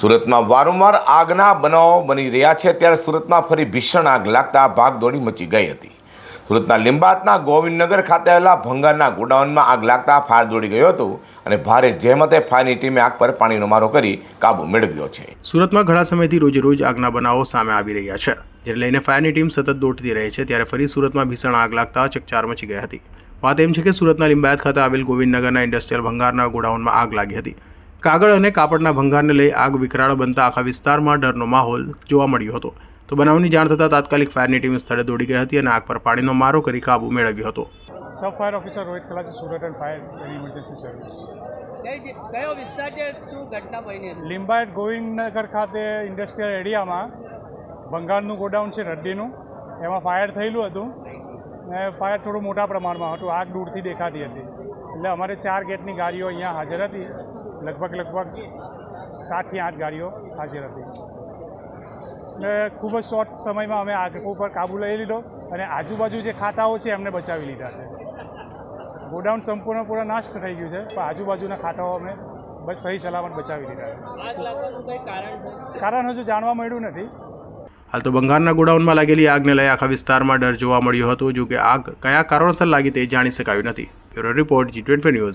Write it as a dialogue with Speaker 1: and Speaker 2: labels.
Speaker 1: સુરતમાં વારંવાર આગના બનાવો બની રહ્યા છે. ત્યારે સુરતમાં ફરી ભીષણ આગ લાગતા ભાગદોડી મચી ગઈ હતી. સુરતના લીંબાતના ગોવિંદનગર ખાતે આવેલા ભંગારના ગોડાઉનમાં આગ લાગતા ફાયર દોડી ગયો હતો અને ભારે જહેમતે ફાયરની ટીમે આગ પર પાણીનો મારો કરી કાબુ મેળવ્યો છે.
Speaker 2: સુરતમાં ઘણા સમયથી રોજ રોજ આગના બનાવો સામે આવી રહ્યા છે. જેને લઈને ફાયરની ટીમ સતત દોડતી રહે છે. ત્યારે ફરી સુરતમાં ભીષણ આગ લાગતા ચકચાર મચી ગઈ હતી. વાત એમ છે કે સુરતના લિંબાયત ખાતે આવેલ ગોવિંદનગરના ઇન્ડસ્ટ્રીયલ ભંગારના ગોડાઉનમાં આગ લાગી હતી. કાગળ અને કાપડના ભંગારને લઈ આગ વિકરાળ બનતા આખા વિસ્તારમાં ડરનો માહોલ જોવા મળ્યો હતો. તો બનાવની જાણ થતાં તાત્કાલિક ફાયરની ટીમ સ્થળે દોડી ગઈ હતી અને આગ પર પાણીનો મારો કરી કાબુ મેળવ્યો હતો.
Speaker 3: Sub fire officer Rohit Khalasi Surat and fire and emergency service.
Speaker 4: કયો વિસ્તાર છે શું ઘટના બની હતી?
Speaker 3: લિંબાયત ગોવિંદનગર ખાતે ઇન્ડસ્ટ્રીયલ એરિયામાં બંગાળનું ગોડાઉન છે રડ્ડીનું. એમાં ફાયર થયેલું હતું ને ફાયર થોડું મોટા પ્રમાણમાં હતું આગ દૂરથી દેખાતી હતી. એટલે અમારે ચાર ગેટની ગાડીઓ અહીંયા હાજર હતી. લગભગ લગભગ સાતથી આઠ ગાડીઓ હાજર હતી. ને ખૂબ જ શોર્ટ સમયમાં અમે આગ ઉપર કાબુ લઈ લીધો અને આજુબાજુ જે ખાતાઓ છે એમને બચાવી લીધા છે. ગોડાઉન સંપૂર્ણપૂર્ણ નાશ થઈ ગયું છે પણ આજુબાજુના ખાતાઓ અમે બસ સહી સલામત બચાવી લીધા છે.
Speaker 4: આગ લાગવાનું કઈ
Speaker 3: કારણ હજુ જાણવા મળ્યું નથી.
Speaker 2: હાલ તો બંગારના ગોડાઉનમાં લાગેલી આગને લઈ આખા વિસ્તારમાં ડર જોવા મળ્યો હતો જો કે આગ કયા કારણોસર લાગી તે જાણી શકાયું નથી. Bureau report G twenty news.